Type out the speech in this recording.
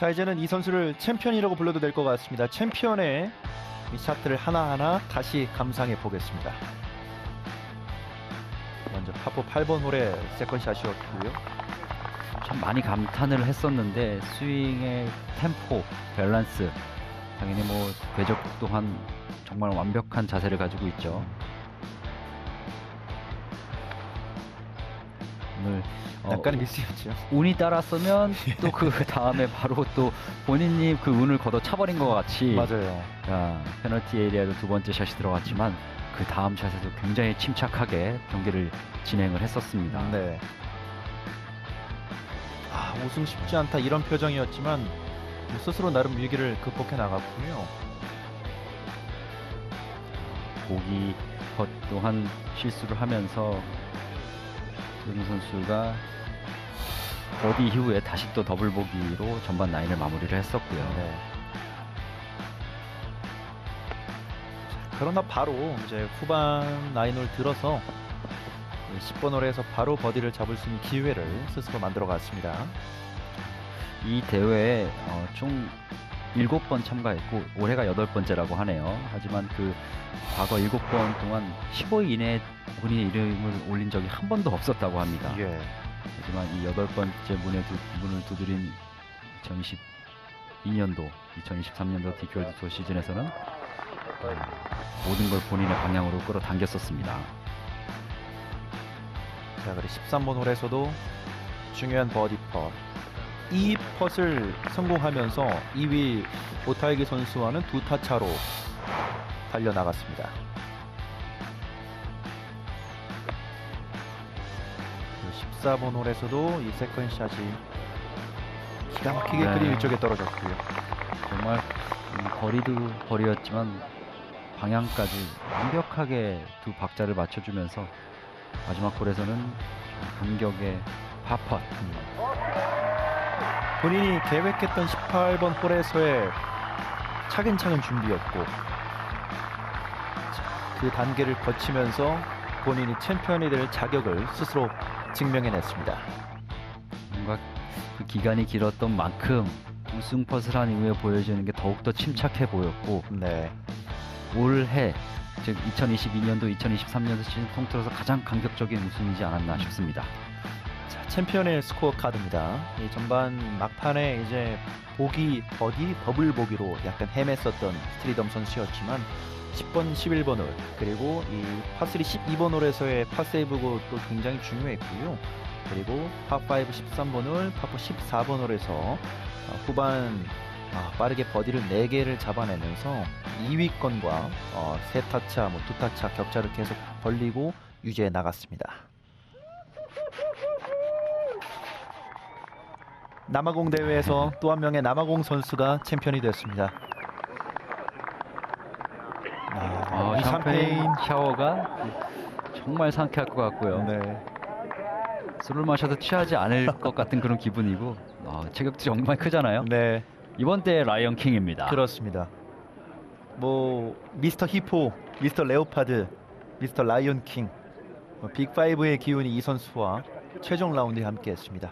자 이제는 이 선수를 챔피언이라고 불러도 될 것 같습니다. 챔피언의 이 샷들을 하나하나 다시 감상해 보겠습니다. 먼저 파포 8번 홀의 세컨샷이었고요. 참 많이 감탄을 했었는데 스윙의 템포, 밸런스 당연히 뭐 궤적 또한 정말 완벽한 자세를 가지고 있죠. 오늘 어, 약간의 미스였죠. 운이 따랐으면 또 그 다음에 바로 또 본인이 그 운을 걷어 차버린 것 같이 맞아요. 자, 페널티 에리아도 두 번째 샷이 들어갔지만 그 다음 샷에도 굉장히 침착하게 경기를 진행을 했었습니다. 네. 아 우승 쉽지 않다 이런 표정이었지만 스스로 나름 위기를 극복해 나갔군요. 보기 것 또한 실수를 하면서 조준 선수가 버디 이후에 다시 또 더블 보기로 전반 라인을 마무리를 했었고요. 네. 그러나 바로 이제 후반 라인을 들어서 10번 홀에서 바로 버디를 잡을 수 있는 기회를 스스로 만들어 갔습니다. 이 대회에 어, 총 7번 참가했고 올해가 여덟 번째라고 하네요. 하지만 그 과거 7번 동안 15위 이내에 본인의 이름을 올린 적이 한 번도 없었다고 합니다. 예. 하지만 이 여덟 번째 문에 두, 문을 두드린 2022년도, 2023년도 디큐얼드 투어 시즌에서는 모든 걸 본인의 방향으로 끌어당겼었습니다. 자, 그리고 13번 홀에서도 중요한 버디 펫. 이 펫을 성공하면서 2위 오타이기 선수와는 두 타 차로 달려 나갔습니다. 14번 홀에서도 이 세컨샷이 기가 막히게 네. 그린 위쪽에 떨어졌고요. 정말 음, 거리도 거리였지만 방향까지 완벽하게 두 박자를 맞춰주면서 마지막 홀에서는 간격의 파펫 본인이 계획했던 18번 홀에서의 차근차근 준비였고 자, 그 단계를 거치면서 본인이 챔피언이 될 자격을 스스로 증명해냈습니다. 뭔가 그 기간이 길었던 만큼 우승 한 이후에 보여지는 게 더욱더 침착해 보였고 네, 올해 즉 2022년도 2023년도 시즌 통틀어서 가장 감격적인 우승이지 않았나 싶습니다. 자, 챔피언의 스코어 카드입니다. 이 전반 막판에 이제 보기 버디 더블 보기로 약간 헤맸었던 스트리덤 선수였지만 10번, 11번 홀 그리고 이 파3 12번 홀에서의 파세이브도 또 굉장히 중요했고요. 그리고 파5 13번 홀, 파포 14번 홀에서 어, 후반 아, 빠르게 버디를 4개를 잡아내면서 2위권과 어, 3타차, 뭐 2타차 격차를 계속 벌리고 유지해 나갔습니다. 남아공 대회에서 또 한 명의 남아공 선수가 챔피언이 됐습니다. 아, 어, 이 샴페인 샤워가 정말 상쾌할 것 같고요. 네. 술을 마셔도 취하지 않을 것 같은 그런 기분이고 어, 체격도 정말 크잖아요. 네, 이번 대회 라이언 킹입니다. 그렇습니다. 뭐 미스터 히포, 미스터 레오파드, 미스터 라이온 킹, 뭐 빅5의 기운이 이 선수와 최종 라운드에 함께했습니다.